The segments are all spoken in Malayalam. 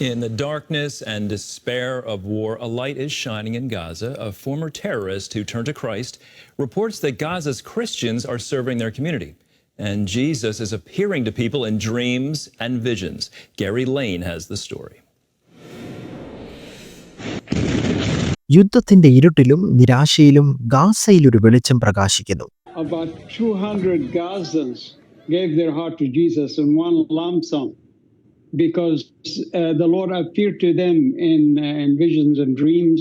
In the darkness and despair of war, a light is shining in Gaza. A former terrorist who turned to Christ reports that Gaza's Christians are serving their community. And Jesus is appearing to people in dreams and visions. Gary Lane has the story. യുദ്ധത്തിന്റെ ഇരുട്ടിലും നിരാശയിലും ഗാസയിൽ ഒരു വെളിച്ചം പ്രകാശിക്കുന്നു about 200 Gazans gave their heart to Jesus in one lump sum Because uh, the Lord appeared to them in, uh, in visions and dreams,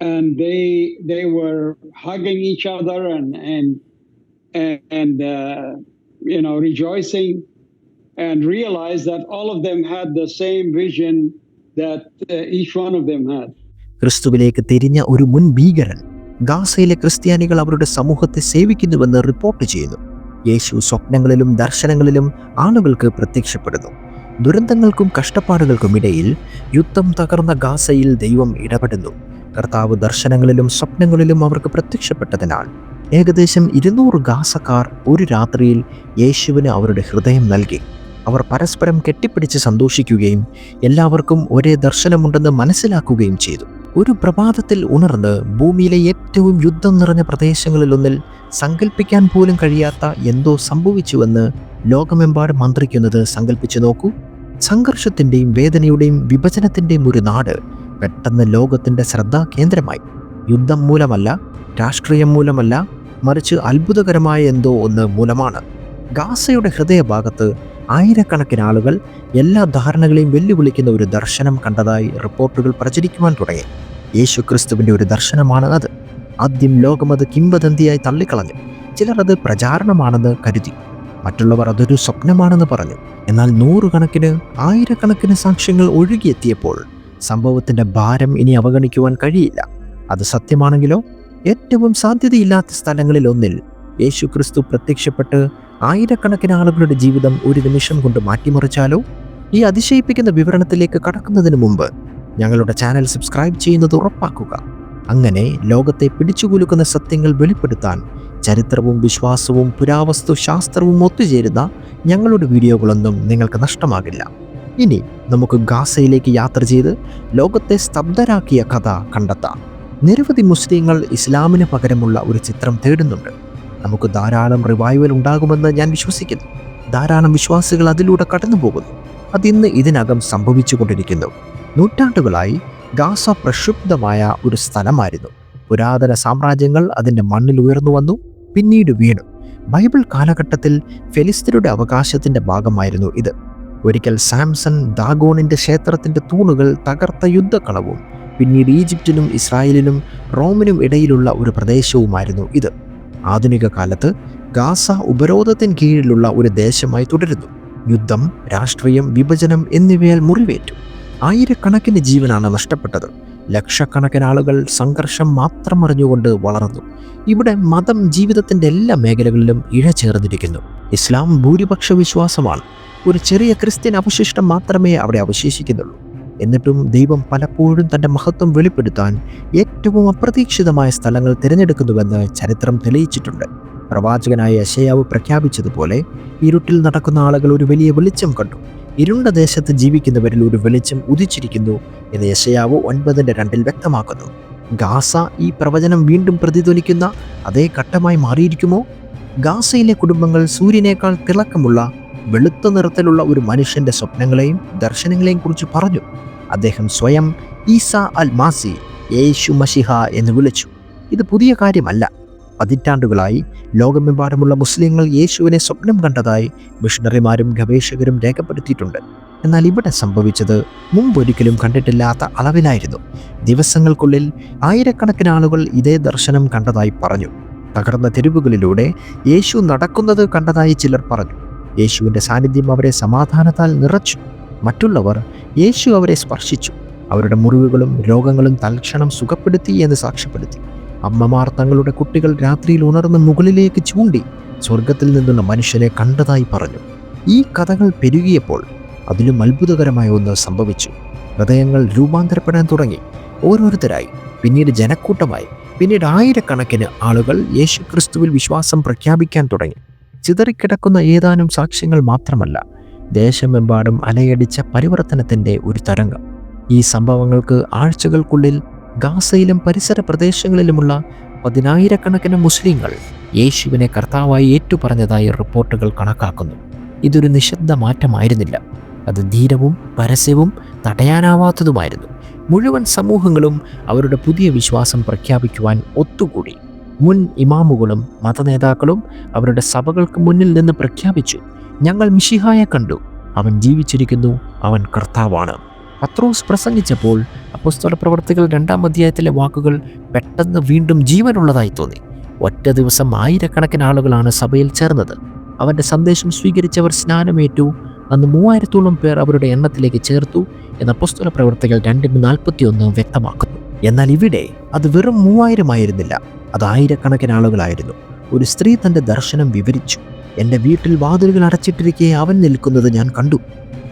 and they they were hugging each other and and and uh, you know rejoicing, and realized that all of them had the same vision that uh, each one of them had. ക്രിസ്തുവിലേക്ക് തിരിഞ്ഞ ഒരു മുൻ ഭീകരൻ ഗാസയിലെ ക്രിസ്ത്യാനികൾ അവരുടെ സമൂഹത്തെ സേവിക്കുന്നുവെന്ന് റിപ്പോർട്ട് ചെയ്യുന്നു യേശു സ്വപ്നങ്ങളിലും ദർശനങ്ങളിലും ആളുകൾക്ക് പ്രത്യക്ഷപ്പെടുന്നു ദുരന്തങ്ങൾക്കും കഷ്ടപ്പാടുകൾക്കും ഇടയിൽ യുദ്ധം തകർന്ന ഗാസയിൽ ദൈവം ഇടപെടുന്നു. കർത്താവ് ദർശനങ്ങളിലും സ്വപ്നങ്ങളിലും അവർക്ക് പ്രത്യക്ഷപ്പെട്ടതിനാൽ ഏകദേശം ഇരുന്നൂറ് ഗാസക്കാർ ഒരു രാത്രിയിൽ യേശുവിന് അവരുടെ ഹൃദയം നൽകി. അവർ പരസ്പരം കെട്ടിപ്പിടിച്ച് സന്തോഷിക്കുകയും എല്ലാവർക്കും ഒരേ ദർശനമുണ്ടെന്ന് മനസ്സിലാക്കുകയും ചെയ്തു. ഒരു പ്രഭാതത്തിൽ ഉണർന്ന് ഭൂമിയിലെ ഏറ്റവും യുദ്ധം നിറഞ്ഞ പ്രദേശങ്ങളിലൊന്നിൽ സങ്കല്പിക്കാൻ പോലും കഴിയാത്ത എന്തോ സംഭവിച്ചുവെന്ന് ലോകമെമ്പാടും മന്ത്രിക്കുന്നത് സങ്കല്പിച്ചു നോക്കൂ. സംഘർഷത്തിന്റെയും വേദനയുടെയും വിഭജനത്തിന്റെയും ഒരു നാട് പെട്ടെന്ന് ലോകത്തിന്റെ കേന്ദ്രമായി. യുദ്ധം മൂലമല്ല രാഷ്ട്രീയം മൂലമല്ല മറിച്ച് അത്ഭുതകരമായ എന്തോ ഒന്ന് മൂലമാണ്. ഗാസയുടെ ഹൃദയഭാഗത്ത് ആയിരക്കണക്കിന് ആളുകൾ എല്ലാ ധാരണകളെയും വെല്ലുവിളിക്കുന്ന ഒരു ദർശനം കണ്ടതായി റിപ്പോർട്ടുകൾ പ്രചരിക്കുവാൻ തുടങ്ങി. യേശു ക്രിസ്തുവിന്റെ ഒരു ദർശനമാണ് അത്. ആദ്യം ലോകം അത് കിംവദന്തിയായി തള്ളിക്കളഞ്ഞു. ചിലർ അത് പ്രചാരണമാണെന്ന് കരുതി. മറ്റുള്ളവർ അതൊരു സ്വപ്നമാണെന്ന് പറഞ്ഞു. എന്നാൽ നൂറുകണക്കിന് ആയിരക്കണക്കിന് സാക്ഷ്യങ്ങൾ ഒഴുകിയെത്തിയപ്പോൾ സംഭവത്തിന്റെ ഭാരം ഇനി അവഗണിക്കുവാൻ കഴിയില്ല. അത് സത്യമാണെങ്കിലോ? ഏറ്റവും സാധ്യതയില്ലാത്ത സ്ഥലങ്ങളിൽ ഒന്നിൽ യേശു ക്രിസ്തു പ്രത്യക്ഷപ്പെട്ട് ആയിരക്കണക്കിന് ആളുകളുടെ ജീവിതം ഒരു നിമിഷം കൊണ്ട് മാറ്റിമറിച്ചാലോ? ഈ അതിശയിപ്പിക്കുന്ന വിവരണത്തിലേക്ക് കടക്കുന്നതിന് മുമ്പ് ഞങ്ങളുടെ ചാനൽ സബ്സ്ക്രൈബ് ചെയ്യുന്നത് ഉറപ്പാക്കുക. അങ്ങനെ ലോകത്തെ പിടിച്ചുകുലുക്കുന്ന സത്യങ്ങൾ വെളിപ്പെടുത്താൻ ചരിത്രവും വിശ്വാസവും പുരാവസ്തു ശാസ്ത്രവും ഒത്തുചേരുന്ന ഞങ്ങളുടെ വീഡിയോകളൊന്നും നിങ്ങൾക്ക് നഷ്ടമാകില്ല. ഇനി നമുക്ക് ഗാസയിലേക്ക് യാത്ര ചെയ്ത് ലോകത്തെ സ്തബ്ധരാക്കിയ കഥ കണ്ടെത്താം. നിരവധി മുസ്ലിങ്ങൾ ഇസ്ലാമിന് പകരമുള്ള ഒരു ചിത്രം തേടുന്നുണ്ട്. നമുക്ക് ധാരാളം റിവൈവൽ ഉണ്ടാകുമെന്ന് ഞാൻ വിശ്വസിക്കുന്നു. ധാരാളം വിശ്വാസികൾ അതിലൂടെ കടന്നു പോകുന്നു അതിന്ന് ഇതിനകം സംഭവിച്ചുകൊണ്ടിരിക്കുന്നു. നൂറ്റാണ്ടുകളായി ഗാസ പ്രക്ഷുബ്ധമായ ഒരു സ്ഥലമായിരുന്നു. പുരാതന സാമ്രാജ്യങ്ങൾ അതിന്റെ മണ്ണിൽ ഉയർന്നു വന്നു. പിന്നീട് വീണു. ബൈബിൾ കാലഘട്ടത്തിൽ ഫെലിസ്തീനയുടെ അവകാശത്തിന്റെ ഭാഗമായിരുന്നു ഇത്. ഒരിക്കൽ സാംസൺ ദാഗോണിന്റെ ക്ഷേത്രത്തിന്റെ തൂണുകൾ തകർത്ത യുദ്ധക്കളവും പിന്നീട് ഈജിപ്തിനും ഇസ്രായേലിനും റോമിനും ഇടയിലുള്ള ഒരു പ്രദേശവുമായിരുന്നു ഇത്. ആധുനിക കാലത്ത് ഗാസ ഉപരോധത്തിന് കീഴിലുള്ള ഒരു ദേശമായി തുടരുന്നു. യുദ്ധം രാഷ്ട്രീയം വിഭജനം എന്നിവയാൽ മുറിവേറ്റു. ആയിരക്കണക്കിന് ജീവനാണ് നഷ്ടപ്പെട്ടത്. ലക്ഷക്കണക്കിന് ആളുകൾ സംഘർഷം മാത്രം അറിഞ്ഞുകൊണ്ട് വളർന്നു. ഇവിടെ മതം ജീവിതത്തിന്റെ എല്ലാ മേഖലകളിലും ഇഴചേർന്നിരിക്കുന്നു. ഇസ്ലാം ഭൂരിപക്ഷ വിശ്വാസമാണ്. ഒരു ചെറിയ ക്രിസ്ത്യൻ അവശിഷ്ടം മാത്രമേ അവിടെ അവശേഷിക്കുന്നുള്ളൂ. എന്നിട്ടും ദൈവം പലപ്പോഴും തന്റെ മഹത്വം വെളിപ്പെടുത്താൻ ഏറ്റവും അപ്രതീക്ഷിതമായ സ്ഥലങ്ങൾ തിരഞ്ഞെടുക്കുന്നുവെന്ന് ചരിത്രം തെളിയിച്ചിട്ടുണ്ട്. പ്രവാചകനായ യശയാവ് പ്രഖ്യാപിച്ചതുപോലെ ഇരുട്ടിൽ നടക്കുന്ന ആളുകൾ ഒരു വലിയ വെളിച്ചം കണ്ടു. ഇരുണ്ട ദേശത്ത് ജീവിക്കുന്നവരിൽ ഒരു വെളിച്ചം ഉദിച്ചിരിക്കുന്നു എന്ന് യശയാവ് ഒൻപതിന്റെ രണ്ടിൽ വ്യക്തമാക്കുന്നു. ഗാസ ഈ പ്രവചനം വീണ്ടും പ്രതിധ്വനിക്കുന്ന അതേ ഘട്ടമായി മാറിയിരിക്കുമോ? ഗാസയിലെ കുടുംബങ്ങൾ സൂര്യനേക്കാൾ തിളക്കമുള്ള വെളുത്ത നിറത്തിലുള്ള ഒരു മനുഷ്യന്റെ സ്വപ്നങ്ങളെയും ദർശനങ്ങളെയും കുറിച്ച് പറഞ്ഞു. അദ്ദേഹം സ്വയം ഈസ അൽ മാസി യേശു മഷിഹ എന്ന് വിളിച്ചു. ഇത് പുതിയ കാര്യമല്ല. പതിറ്റാണ്ടുകളായി ലോകമെമ്പാടുമുള്ള മുസ്ലിങ്ങൾ യേശുവിനെ സ്വപ്നം കണ്ടതായി മിഷണറിമാരും ഗവേഷകരും രേഖപ്പെടുത്തിയിട്ടുണ്ട്. എന്നാൽ ഇവിടെ സംഭവിച്ചത് മുമ്പൊരിക്കലും കണ്ടിട്ടില്ലാത്ത അളവിലായിരുന്നു. ദിവസങ്ങൾക്കുള്ളിൽ ആയിരക്കണക്കിന് ആളുകൾ ഇതേ ദർശനം കണ്ടതായി പറഞ്ഞു. തകർന്ന തെരുവുകളിലൂടെ യേശു നടക്കുന്നത് കണ്ടതായി ചിലർ പറഞ്ഞു. യേശുവിന്റെ സാന്നിധ്യം അവരെ സമാധാനത്താൽ നിറച്ചു. മറ്റുള്ളവർ യേശു അവരെ സ്പർശിച്ചു. അവരുടെ മുറിവുകളും രോഗങ്ങളും തൽക്ഷണം സുഖപ്പെടുത്തി എന്ന് സാക്ഷ്യപ്പെടുത്തി. അമ്മമാർ തങ്ങളുടെ കുട്ടികൾ രാത്രിയിൽ ഉണർന്ന് മുകളിലേക്ക് ചൂണ്ടി സ്വർഗത്തിൽ നിന്നുള്ള മനുഷ്യനെ കണ്ടതായി പറഞ്ഞു. ഈ കഥകൾ പെരുകിയപ്പോൾ അതിലും അത്ഭുതകരമായ ഒന്ന് സംഭവിച്ചു. ഹൃദയങ്ങൾ രൂപാന്തരപ്പെടാൻ തുടങ്ങി. ഓരോരുത്തരായി. പിന്നീട് ജനക്കൂട്ടമായി. പിന്നീട് ആയിരക്കണക്കിന് ആളുകൾ യേശു ക്രിസ്തുവിൽ വിശ്വാസം പ്രഖ്യാപിക്കാൻ തുടങ്ങി. ചിതറിക്കിടക്കുന്ന ഏതാനും സാക്ഷ്യങ്ങൾ മാത്രമല്ല ദേശമെമ്പാടും അലയടിച്ച പരിവർത്തനത്തിന്റെ ഒരു തരംഗം. ഈ സംഭവങ്ങൾക്ക് ആഴ്ചകൾക്കുള്ളിൽ ഗാസയിലും പരിസര പ്രദേശങ്ങളിലുമുള്ള പതിനായിരക്കണക്കിന് മുസ്ലിങ്ങൾ യേശുവിനെ കർത്താവായി ഏറ്റുപറഞ്ഞതായി റിപ്പോർട്ടുകൾ കണക്കാക്കുന്നു. ഇതൊരു നിശബ്ദ മാറ്റമായിരുന്നില്ല. അത് ധീരവും പരസ്യവും തടയാനാവാത്തതുമായിരുന്നു. മുഴുവൻ സമൂഹങ്ങളും അവരുടെ പുതിയ വിശ്വാസം പ്രഖ്യാപിക്കുവാൻ ഒത്തുകൂടി. മുൻ ഇമാമുകളും മതനേതാക്കളും അവരുടെ സഭകൾക്ക് മുന്നിൽ നിന്ന് പ്രഖ്യാപിച്ചു ഞങ്ങൾ മിഷിഹായെ കണ്ടു. അവൻ ജീവിച്ചിരിക്കുന്നു. അവൻ കർത്താവാണ്. പത്രോസ് പ്രസംഗിച്ചപ്പോൾ അപ്പോസ്തല പ്രവർത്തികൾ രണ്ടാം അധ്യായത്തിലെ വാക്കുകൾ പെട്ടെന്ന് വീണ്ടും ജീവനുള്ളതായി തോന്നി. ഒറ്റ ദിവസം ആയിരക്കണക്കിന് ആളുകളാണ് സഭയിൽ ചേർന്നത്. അവന്റെ സന്ദേശം സ്വീകരിച്ചവർ സ്നാനമേറ്റു. അന്ന് മൂവായിരത്തോളം പേർ അവരുടെ എണ്ണത്തിലേക്ക് ചേർത്തു എന്ന പുസ്തക പ്രവർത്തികൾ രണ്ടിന് നാൽപ്പത്തിയൊന്ന് വ്യക്തമാക്കുന്നു. എന്നാൽ ഇവിടെ അത് വെറും മൂവായിരമായിരുന്നില്ല അത് ആയിരക്കണക്കിന് ആളുകളായിരുന്നു. ഒരു സ്ത്രീ തന്റെ ദർശനം വിവരിച്ചു. എന്റെ വീട്ടിൽ വാതിലുകൾ അടച്ചിട്ടിരിക്കെ അവൻ നിൽക്കുന്നത് ഞാൻ കണ്ടു.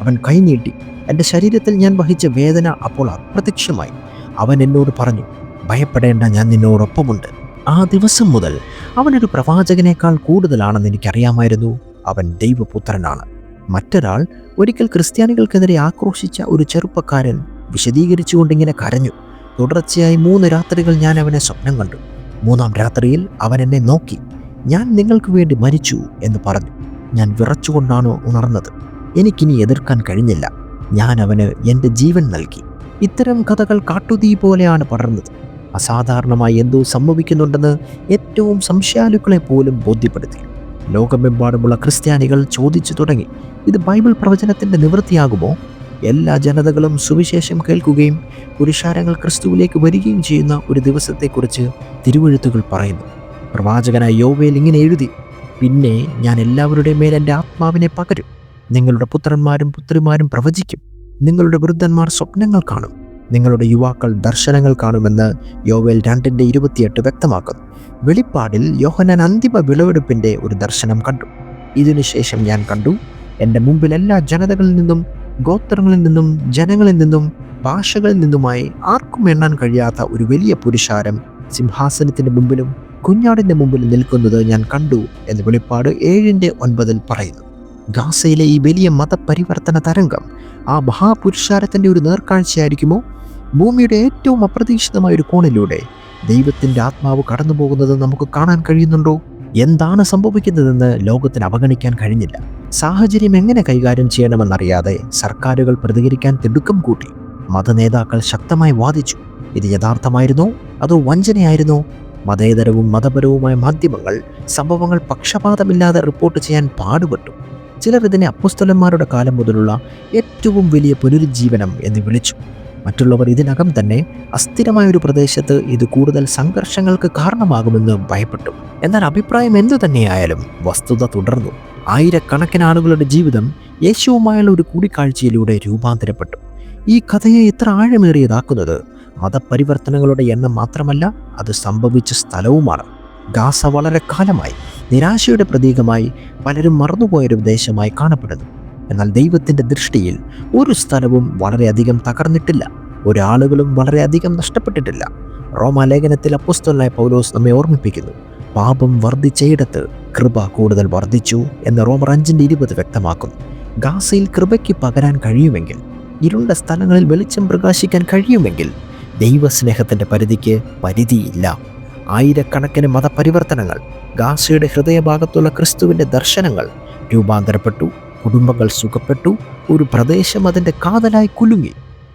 അവൻ കൈനീട്ടി എന്റെ ശരീരത്തിൽ ഞാൻ വഹിച്ച വേദന അപ്പോൾ അപ്രത്യക്ഷമായി. അവൻ എന്നോട് പറഞ്ഞു ഭയപ്പെടേണ്ട ഞാൻ നിന്നോടൊപ്പമുണ്ട്. ആ ദിവസം മുതൽ അവനൊരു പ്രവാചകനേക്കാൾ കൂടുതലാണെന്ന് എനിക്കറിയാമായിരുന്നു. അവൻ ദൈവപുത്രനാണ്. മറ്റൊരാൾ ഒരിക്കൽ ക്രിസ്ത്യാനികൾക്കെതിരെ ആക്രോശിച്ച ഒരു ചെറുപ്പക്കാരൻ വിശദീകരിച്ചുകൊണ്ടിങ്ങനെ കരഞ്ഞു. തുടർച്ചയായി മൂന്ന് രാത്രികൾ ഞാൻ അവനെ സ്വപ്നം കണ്ടു. മൂന്നാം രാത്രിയിൽ അവൻ എന്നെ നോക്കി. ഞാൻ നിങ്ങൾക്ക് വേണ്ടി മരിച്ചു എന്ന് പറഞ്ഞു. ഞാൻ വിറച്ചുകൊണ്ടാണ് ഉണർന്നത്. എനിക്കിനി എതിർക്കാൻ കഴിഞ്ഞില്ല. ഞാൻ അവന് എന്റെ ജീവൻ നൽകി. ഇത്തരം കഥകൾ കാട്ടുതീ പോലെയാണ് പടർന്നത്. അസാധാരണമായി എന്തോ സംഭവിക്കുന്നുണ്ടെന്ന് ഏറ്റവും സംശയാലുക്കളെ പോലും ബോധ്യപ്പെടുത്തി. ലോകമെമ്പാടുമുള്ള ക്രിസ്ത്യാനികൾ ചോദിച്ചു തുടങ്ങി. ഇത് ബൈബിൾ പ്രവചനത്തിന്റെ നിവൃത്തിയാകുമോ? എല്ലാ ജനതകളും സുവിശേഷം കേൾക്കുകയും പുരുഷാരങ്ങൾ ക്രിസ്തുവിലേക്ക് വരികയും ചെയ്യുന്ന ഒരു ദിവസത്തെക്കുറിച്ച് തിരുവഴുത്തുകൾ പറയുന്നു. പ്രവാചകനായ യോവേൽ ഇങ്ങനെ എഴുതി പിന്നെ ഞാൻ എല്ലാവരുടെയും മേൽ എന്റെ ആത്മാവിനെ പകരും. നിങ്ങളുടെ പുത്രന്മാരും പുത്രിമാരും പ്രവചിക്കും. നിങ്ങളുടെ വൃദ്ധന്മാർ സ്വപ്നങ്ങൾ കാണും. നിങ്ങളുടെ യുവാക്കൾ ദർശനങ്ങൾ കാണുമെന്ന് യോവേൽ രണ്ടിന്റെ ഇരുപത്തിയെട്ട് വ്യക്തമാക്കുന്നു. വെളിപ്പാടിൽ യോഹനാൻ അന്തിമ വിളവെടുപ്പിന്റെ ഒരു ദർശനം കണ്ടു. ഇതിനുശേഷം ഞാൻ കണ്ടു എന്റെ മുമ്പിൽ എല്ലാ ജനതകളിൽ നിന്നും ഗോത്രങ്ങളിൽ നിന്നും ജനങ്ങളിൽ നിന്നും ഭാഷകളിൽ നിന്നുമായി ആർക്കും എണ്ണാൻ കഴിയാത്ത ഒരു വലിയ പുരുഷാരം സിംഹാസനത്തിന്റെ മുമ്പിലും കുഞ്ഞാടിന്റെ മുമ്പിലും നിൽക്കുന്നത് ഞാൻ കണ്ടു എന്ന് വെളിപ്പാട് ഏഴിന്റെ ഒൻപതിൽ പറയുന്നു. ഗാസയിലെ ഈ വലിയ മതപരിവർത്തന തരംഗം ആ മഹാപുരുഷാരത്തിന്റെ ഒരു നേർക്കാഴ്ചയായിരിക്കുമോ? ഭൂമിയുടെ ഏറ്റവും അപ്രതീക്ഷിതമായ ഒരു കോണിലൂടെ ദൈവത്തിന്റെ ആത്മാവ് കടന്നു പോകുന്നത് നമുക്ക് കാണാൻ കഴിയുന്നുണ്ടോ? എന്താണ് സംഭവിക്കുന്നതെന്ന് ലോകത്തിന് അവഗണിക്കാൻ കഴിഞ്ഞില്ല. സാഹചര്യം എങ്ങനെ കൈകാര്യം ചെയ്യണമെന്നറിയാതെ സർക്കാരുകൾ പ്രതികരിക്കാൻ തിടുക്കം കൂട്ടി. മതനേതാക്കൾ ശക്തമായി വാദിച്ചു. ഇത് യഥാർത്ഥമായിരുന്നോ? അതോ വഞ്ചനയായിരുന്നോ? മതേതരവും മതപരവുമായ മാധ്യമങ്ങൾ സംഭവങ്ങൾ പക്ഷപാതമില്ലാതെ റിപ്പോർട്ട് ചെയ്യാൻ പാടുപെട്ടു. ചിലർ ഇതിനെ അപ്പുസ്തലന്മാരുടെ കാലം മുതലുള്ള ഏറ്റവും വലിയ പുനരുജ്ജീവനം എന്ന് വിളിച്ചു. മറ്റുള്ളവർ ഇതിനകം തന്നെ അസ്ഥിരമായ ഒരു പ്രദേശത്ത് ഇത് കൂടുതൽ സംഘർഷങ്ങൾക്ക് കാരണമാകുമെന്ന് ഭയപ്പെട്ടു. എന്നാൽ അഭിപ്രായം എന്തു തന്നെയായാലും വസ്തുത തുടർന്നു. ആയിരക്കണക്കിന് ആളുകളുടെ ജീവിതം യേശുവുമായുള്ള ഒരു കൂടിക്കാഴ്ചയിലൂടെ രൂപാന്തരപ്പെട്ടു. ഈ കഥയെ ഇത്ര ആഴമേറിയതാക്കുന്നത് മതപരിവർത്തനങ്ങളുടെ എണ്ണം മാത്രമല്ല അത് സംഭവിച്ച സ്ഥലവുമാണ്. ഗാസ വളരെ കാലമായി. നിരാശയുടെ പ്രതീകമായി പലരും മറന്നുപോയൊരു ദേശമായി കാണപ്പെടുന്നു. എന്നാൽ ദൈവത്തിന്റെ ദൃഷ്ടിയിൽ ഒരു സ്ഥലവും വളരെയധികം തകർന്നിട്ടില്ല. ഒരാളുകളും വളരെയധികം നഷ്ടപ്പെട്ടിട്ടില്ല. റോമാലേഖനത്തിൽ അപ്പുസ്തലായ പൗലോസ് നമ്മെ ഓർമ്മിപ്പിക്കുന്നു. പാപം വർദ്ധിച്ചയിടത്ത് കൃപ കൂടുതൽ വർദ്ധിച്ചു എന്ന് റോമർ അഞ്ചിന്റെ ഇരുപത് വ്യക്തമാക്കുന്നു. ഗാസയിൽ കൃപയ്ക്ക് പകരാൻ കഴിയുമെങ്കിൽ ഇരുണ്ട സ്ഥലങ്ങളിൽ വെളിച്ചം പ്രകാശിക്കാൻ കഴിയുമെങ്കിൽ ദൈവസ്നേഹത്തിന്റെ പരിധിക്ക് പരിധിയില്ല. ആയിരക്കണക്കിന് മതപരിവർത്തനങ്ങൾ ഗാസയുടെ ഹൃദയഭാഗത്തുള്ള ക്രിസ്തുവിന്റെ ദർശനങ്ങൾ രൂപാന്തരപ്പെട്ടു കുടുംബങ്ങൾ സുഖപ്പെട്ടു ഒരു പ്രദേശം അതിന്റെ കാതലായി കുലുങ്ങി.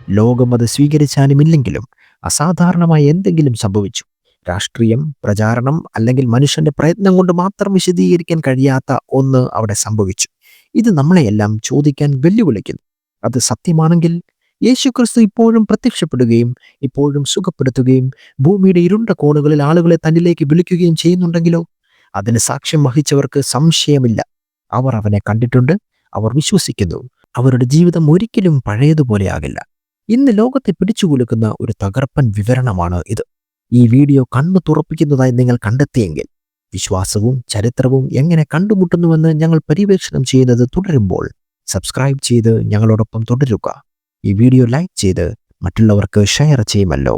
ലോകം അത് സ്വീകരിച്ചാലുമില്ലെങ്കിലും അസാധാരണമായി എന്തെങ്കിലും സംഭവിച്ചു. രാഷ്ട്രീയം പ്രചാരണം അല്ലെങ്കിൽ മനുഷ്യന്റെ പ്രയത്നം കൊണ്ട് മാത്രം വിശദീകരിക്കാൻ കഴിയാത്ത ഒന്ന് അവിടെ സംഭവിച്ചു. ഇത് നമ്മളെയെല്ലാം ചോദിക്കാൻ വെല്ലുവിളിക്കുന്നു. അത് സത്യമാണെങ്കിൽ യേശുക്രിസ്തു ഇപ്പോഴും പ്രത്യക്ഷപ്പെടുകയും ഇപ്പോഴും സുഖപ്പെടുത്തുകയും ഭൂമിയുടെ ഇരുണ്ട കോണുകളിൽ ആളുകളെ തന്നിലേക്ക് വിളിക്കുകയും ചെയ്യുന്നുണ്ടെങ്കിലോ? അതിന് സാക്ഷ്യം വഹിച്ചവർക്ക് സംശയമില്ല. അവർ അവനെ കണ്ടിട്ടുണ്ട് അവർ വിശ്വസിക്കുന്നു. അവരുടെ ജീവിതം ഒരിക്കലും പഴയതുപോലെ ആകില്ല. ഇന്ന് ലോകത്തെ പിടിച്ചുകുലുക്കുന്ന ഒരു തകർപ്പൻ വിവരണമാണ് ഇത്. ഈ വീഡിയോ കണ്ണു തുറപ്പിക്കുന്നതായി നിങ്ങൾ കണ്ടെത്തിയെങ്കിൽ വിശ്വാസവും ചരിത്രവും എങ്ങനെ കണ്ടുമുട്ടുന്നുവെന്ന് ഞങ്ങൾ പര്യവേക്ഷണം ചെയ്യുന്നത് തുടരുമ്പോൾ സബ്സ്ക്രൈബ് ചെയ്ത് ഞങ്ങളോടൊപ്പം തുടരുക. ഈ വീഡിയോ ലൈക്ക് ചെയ്ത് മറ്റുള്ളവർക്ക് ഷെയർ ചെയ്യുമല്ലോ.